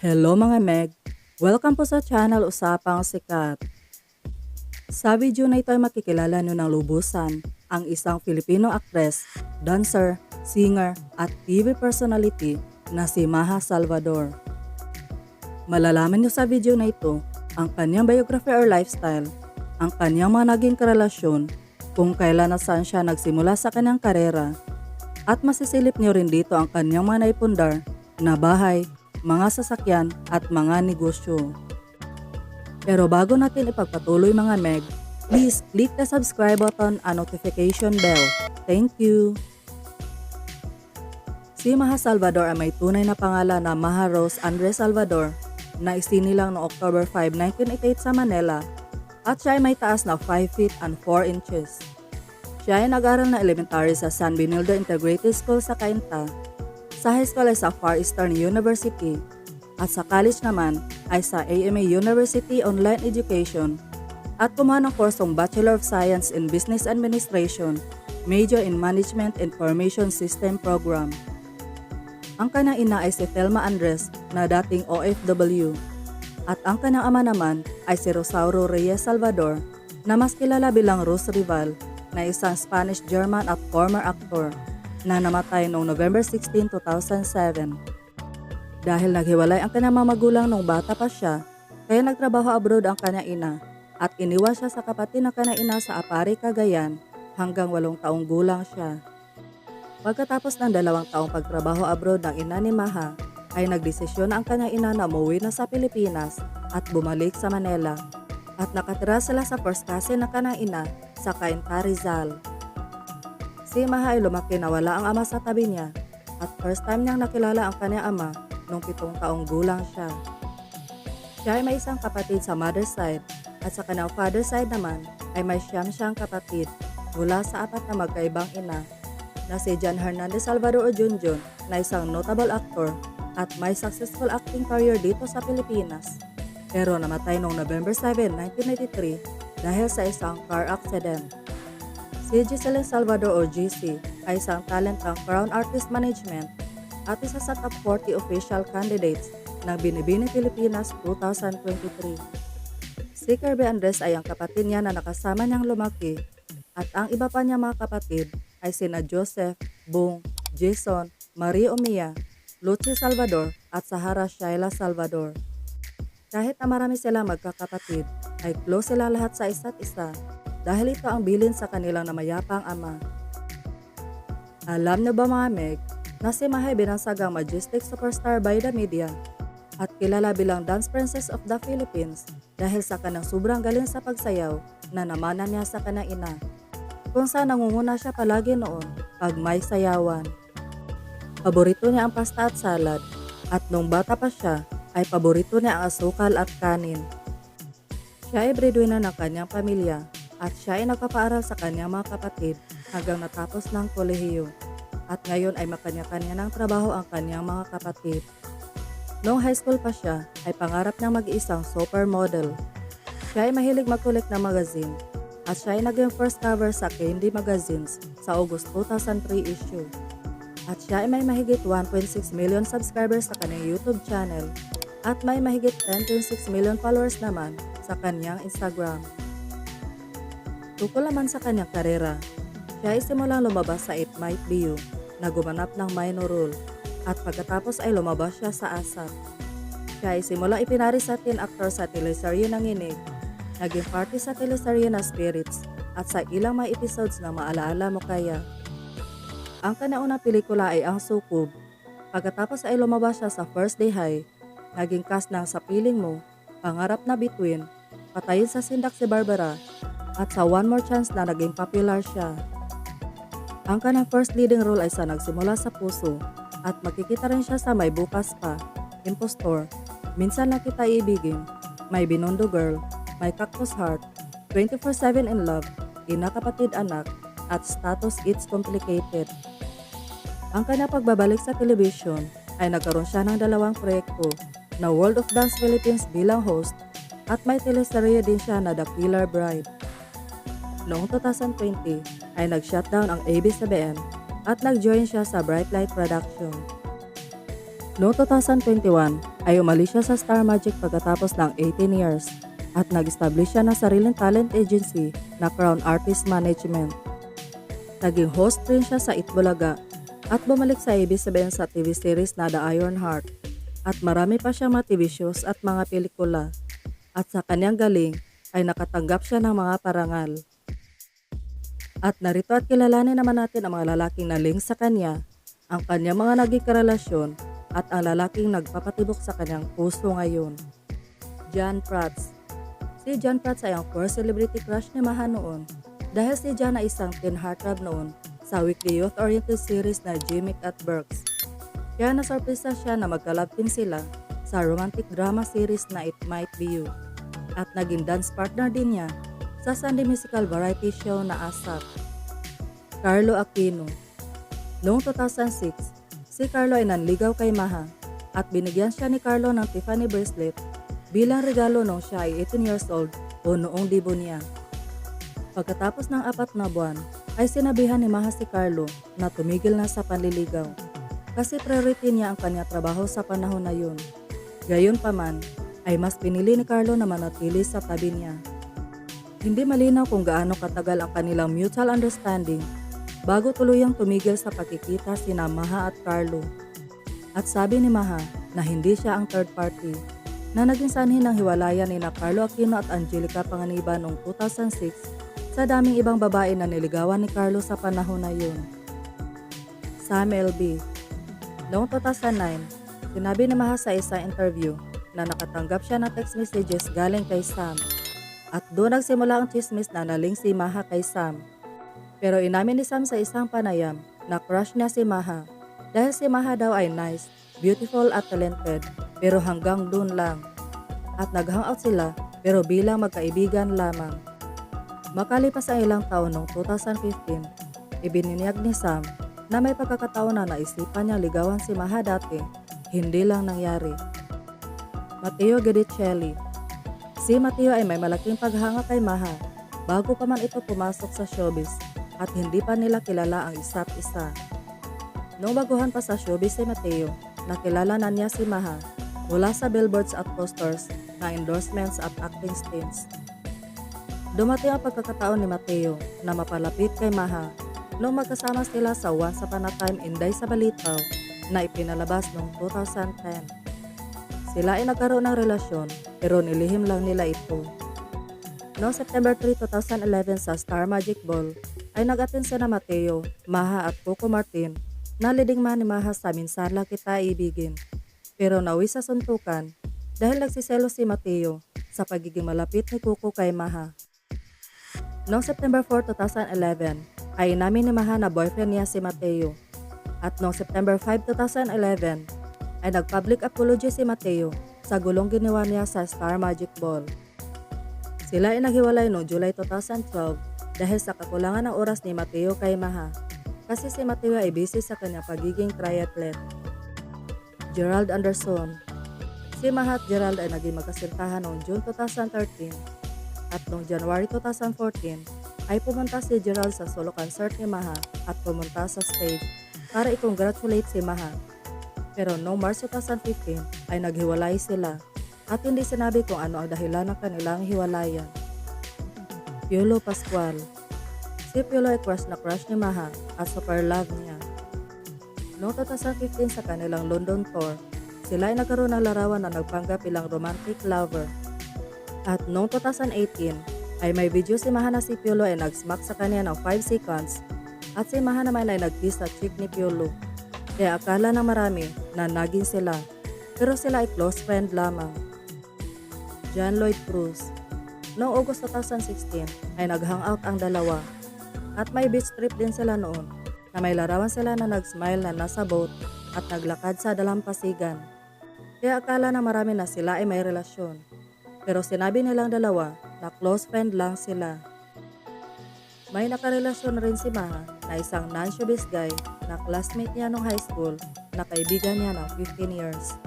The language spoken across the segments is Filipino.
Hello mga Meg! Welcome po sa channel Usapang Sikat. Sa video na ito ay makikilala nyo ng lubusan ang isang Filipino actress, dancer, singer at TV personality na si Maha Salvador. Malalaman nyo sa video na ito ang kanyang biography or lifestyle, ang kanyang mga naging karelasyon, kung kailan at saan siya nagsimula sa kanyang karera, at masisilip nyo rin dito ang kanyang mga naipundar na bahay, mga sasakyan at mga negosyo. Pero bago natin ipagpatuloy mga Meg, please click the subscribe button and notification bell. Thank you! Si Maha Salvador ay may tunay na pangalan na Maha Rose Andres Salvador na isinilang noong October 5, 1988 sa Manila at siya ay may taas na 5 feet and 4 inches. Siya ay nag-aral na elementary sa San Benilde Integrated School sa Cainta sa high school ay sa Far Eastern University at sa college naman ay sa AMA University Online Education at kumuha ng kursong Bachelor of Science in Business Administration, major in Management Information System Program. Ang kanyang ina ay si Thelma Andres na dating OFW at ang kanyang ama naman ay si Rosauro Reyes Salvador na mas kilala bilang Rose Rival na isang Spanish-German at former actor na namatay noong November 16, 2007. Dahil naghiwalay ang kanyang mga magulang nung bata pa siya, kaya nagtrabaho abroad ang kanyang ina at iniwas siya sa kapatid ng kanyang ina sa Apari, Cagayan hanggang walong taong gulang siya. Pagkatapos ng dalawang taong pagtrabaho abroad ng ina ni Maha, ay nagdesisyon ang kanyang ina na umuwi na sa Pilipinas at bumalik sa Manila. At nakatira sila sa first cousin ng kanyang ina sa Cainta Rizal. Si Maha ay lumaki na wala ang ama sa tabi niya at first time niyang nakilala ang kanyang ama nung pitong taong gulang siya. Siya ay may isang kapatid sa mother's side at sa kanyang father's side naman ay may siyam siyang kapatid mula sa apat na magkaibang ina na si John Hernandez Salvador o na isang notable actor at may successful acting career dito sa Pilipinas. Pero namatay noong November 7, 1993 dahil sa isang car accident. Si Giselle Salvador o GC ay isang talent ng Crown Artist Management at isa sa top 40 official candidates ng Binibini Pilipinas 2023. Si Kirby Andres ay ang kapatid niya na nakasama niyang lumaki at ang iba pa niya mga kapatid ay sina Joseph, Bong, Jason, Marie Omia, Lucy Salvador at Sahara Shaila Salvador. Kahit na marami silang magkakapatid, ay close sila lahat sa isa't isa dahil ito ang bilin sa kanilang namayapang ama. Alam niyo ba mga Meg, na si Mahay binansagang majestic superstar by the media at kilala bilang Dance Princess of the Philippines dahil sa kanang sobrang galing sa pagsayaw na namana niya sa kanang ina. Kung saan nangunguna siya palagi noon pag may sayawan. Paborito niya ang pasta at salad at nung bata pa siya ay paborito niya ang asukal at kanin. Siya ay breadwinner ng kanyang pamilya at siya ay nagpapaaral sa kanyang mga kapatid hanggang natapos ng kolehiyo at ngayon ay makanya-kanya ng trabaho ang kanyang mga kapatid. Noong high school pa siya, ay pangarap niyang mag-iisang supermodel. Siya ay mahilig mag-collect ng magazine at siya ay naging first cover sa Candy Magazines sa August 2003 issue. At siya ay may mahigit 1.6 million subscribers sa kanyang YouTube channel at may mahigit 10.6 million followers naman sa kanyang Instagram. Tukol naman sa kanyang karera, siya ay simulang lumabas sa It Might Be You na gumanap ng minor role at pagkatapos ay lumabas siya sa ASAP. Siya ay simulang ipinari sa teen actor sa teleserye ng Inig, naging party sa teleserye na Spirits at sa ilang mga episodes na maalaala mo kaya. Ang kanaunang pelikula ay Ang Sukob. Pagkatapos ay lumabas siya sa First Day High, naging cast ng Sa Piling Mo, Pangarap na Between, Patayin sa Sindak si Barbara at sa One More Chance na naging popular siya. Ang kanang first leading role ay sa Nagsimula sa Puso. At makikita rin siya sa May Bukas Pa, Impostor, Minsan na Kita Ibigin, May Binondo Girl, May Cactus Heart, 24-7 in Love, Ina Kapatid Anak, at Status It's Complicated. Ang kanya pagbabalik sa television ay nagkaroon siya ng dalawang proyekto na World of Dance Philippines bilang host at may teleserye din siya na The Killer Bride. Noong 2020 ay nag-shutdown ang ABS-CBN at nag-join siya sa Bright Light Production. Noong 2021 ay umalis siya sa Star Magic pagkatapos ng 18 years at nag-establish siya ng sariling talent agency na Crown Artist Management. Naging host rin siya sa Itbulaga at bumalik sa ABS-CBN sa TV series na The Iron Heart at marami pa siya mga TV shows at mga pelikula at sa kanyang galing ay nakatanggap siya ng mga parangal. At narito at kilalanin naman natin ang mga lalaking naling sa kanya, ang kanyang mga naging karelasyon at ang lalaking nagpapatibok sa kanyang puso ngayon. John Prats Si John Prats ay ang first celebrity crush ni Maha noon dahil si John ay isang teen heartthrob noon sa weekly youth-oriented series na Jimmy at Burks. Kaya nasorpresa siya na magkalabtin sila sa romantic drama series na It Might Be You at naging dance partner din niya sa Sunday musical variety show na ASAP. Carlo Aquino Noong 2006, si Carlo ay nanligaw kay Maha at binigyan siya ni Carlo ng Tiffany bracelet bilang regalo nung siya ay 18 years old o noong dibo niya. Pagkatapos ng apat na buwan, ay sinabihan ni Maha si Carlo na tumigil na sa panliligaw kasi priority niya ang kanya trabaho sa panahon na yun. Gayon pa man, ay mas pinili ni Carlo na manatili sa tabi niya. Hindi malinaw kung gaano katagal ang kanilang mutual understanding bago tuluyang tumigil sa pagkikita sina Maha at Carlo. At sabi ni Maha na hindi siya ang third party na naging sanhi ng hiwalayan ni na Carlo Aquino at Angelica Panganiban noong 2006 sa daming ibang babae na niligawan ni Carlo sa panahon na yun. Sam LB Noong 2009, sinabi ni Maha sa isang interview na nakatanggap siya ng text messages galing kay Sam. At doon nagsimula ang chismis na naling si Maha kay Sam. Pero inamin ni Sam sa isang panayam na crush niya si Maha dahil si Maha daw ay nice, beautiful at talented pero hanggang doon lang. At nag-hangout sila pero bilang magkaibigan lamang. Makalipas ang ilang taon noong 2015, ibininiyag ni Sam na may pagkakataon na naisipan niya ligawan si Maha dati, hindi lang nangyari. Matteo Gedicelli Si Matteo ay may malaking paghanga kay Maha bago pa man ito pumasok sa showbiz at hindi pa nila kilala ang isa't isa. Noong baguhan pa sa showbiz si Matteo, nakilala na niya si Maha mula sa billboards at posters na endorsements at acting stints. Dumating ang pagkakataon ni Matteo na mapalapit kay Maha nung magkasama sila sa Once Upon a Time Inday sa Balitaw na ipinalabas noong 2010. Sila ay nagkaroon ng relasyon pero nilihim lang nila ito. Noong September 3, 2011 sa Star Magic Ball ay nag-attend sina Mateo, Maha at Coco Martin na leading man ni Maha sa Minsala Kita Ibigin. Pero nawi sa suntukan dahil nagsiselo si Mateo sa pagiging malapit ni Coco kay Maha. Noong September 4, 2011 ay inamin ni Maha na boyfriend niya si Mateo. At noong September 5, 2011 ay nag-public apology si Mateo sa gulong ginawa niya sa Star Magic Ball. Sila ay naghiwalay noong July 2012 dahil sa kakulangan ng oras ni Mateo kay Maha kasi si Mateo ay busy sa kanyang pagiging triathlete. Gerald Anderson Si Maha at Gerald ay naging magkasintahan noong June 2013 at noong January 2014 ay pumunta si Gerald sa solo concert ni Maha at pumunta sa stage para i-congratulate si Maha. Pero noong March 2015 ay naghiwalay sila at hindi sinabi kung ano ang dahilan ng kanilang hiwalayan. Piolo Pascual Si Piolo ay crush na crush ni Maha at super love niya. Noong 2015 sa kanilang London tour, sila ay nagkaroon ng larawan na nagpanggap bilang romantic lover. At noong 2018, ay may video si Maha na si Piolo ay nag-smack sa kanya ng 5 seconds at si Maha naman ay nag-kiss sa cheek ni Piolo. Kaya akala ng marami na naging sila, pero sila ay close friend lamang. John Lloyd Cruz Noong August 2016 ay nag-hangout ang dalawa at may beach trip din sila noon na may larawan sila na nag-smile na nasa boat at naglakad sa dalampasigan. Kaya akala na marami na sila ay may relasyon. Pero sinabi nilang dalawa na close friend lang sila. May nakarelasyon rin si Maha na isang non-showbiz guy na classmate niya nung high school na kaibigan niya ng 15 years.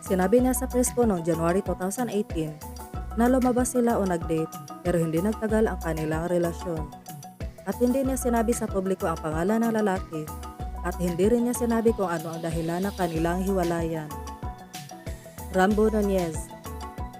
Sinabi niya sa press ko noong January 2018 na lumabas sila o nag-date pero hindi nagtagal ang kanilang relasyon. At hindi niya sinabi sa publiko ang pangalan ng lalaki at hindi rin niya sinabi kung ano ang dahilan ng kanilang hiwalayan. Rambo Nunez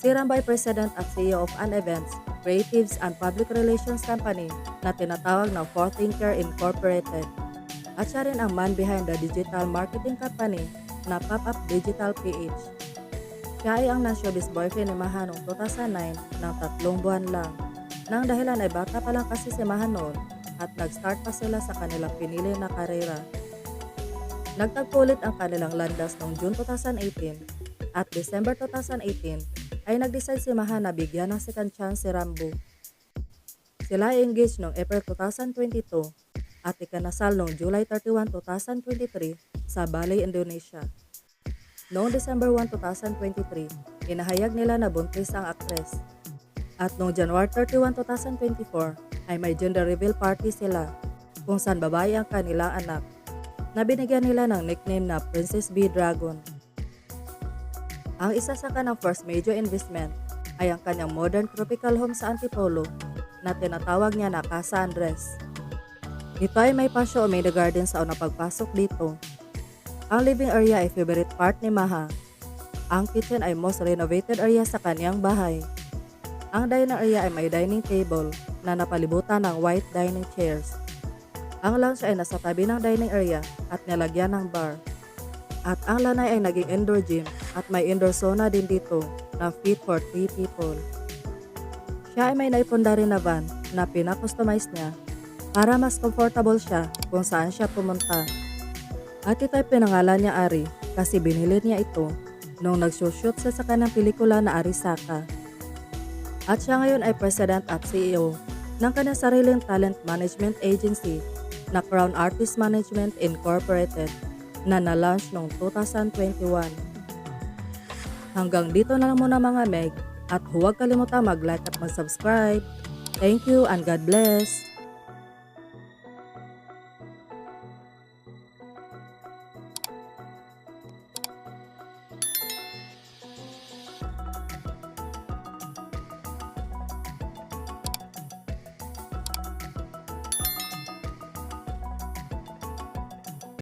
Si Rambo ay president at CEO of an events, creatives and public relations company na tinatawag na Fourth Thinker Incorporated. At siya rin ang man behind the digital marketing company na Pop-Up Digital PH. Siya ay ang non-showbiz boyfriend ni Maha noong 2009 ng tatlong buwan lang. Nang dahilan ay bata pa lang kasi si Maha noon at nag-start pa sila sa kanilang pinili na karera. Nagtagpo ulit ang kanilang landas noong June 2018 at December 2018 ay nag-decide si Maha na bigyan ng second chance si Rambo. Sila ay engaged noong April 2022 at ikanasal noong July 31, 2023 sa Bali, Indonesia. Noong December 1, 2023, inahayag nila na buntis ang aktres. At noong January 31, 2024, ay may gender reveal party sila kung saan babae ang kanilang anak na binigyan nila ng nickname na Princess B Dragon. Ang isa sa kanang first major investment ay ang kanyang modern tropical home sa Antipolo na tinatawag niya na Casa Andres. Ito ay may pasyo o mini garden sa unang pagpasok dito. Ang living area ay favorite part ni Maha. Ang kitchen ay most renovated area sa kanyang bahay. Ang dining area ay may dining table na napalibutan ng white dining chairs. Ang lounge ay nasa tabi ng dining area at nilagyan ng bar. At ang lanay ay naging indoor gym at may indoor sauna din dito na fit for 3 people. Siya ay may naipunda rin na van na pinakustomize niya para mas comfortable siya kung saan siya pumunta. At ito ay pinangalan niya Ari kasi binili niya ito nung nagsushoot siya sa kanyang pelikula na Arisaka. At siya ngayon ay president at CEO ng kanyang sariling talent management agency na Crown Artist Management Incorporated na na-launch noong 2021. Hanggang dito na lang muna mga Meg at huwag kalimutan mag-like at mag-subscribe. Thank you and God bless!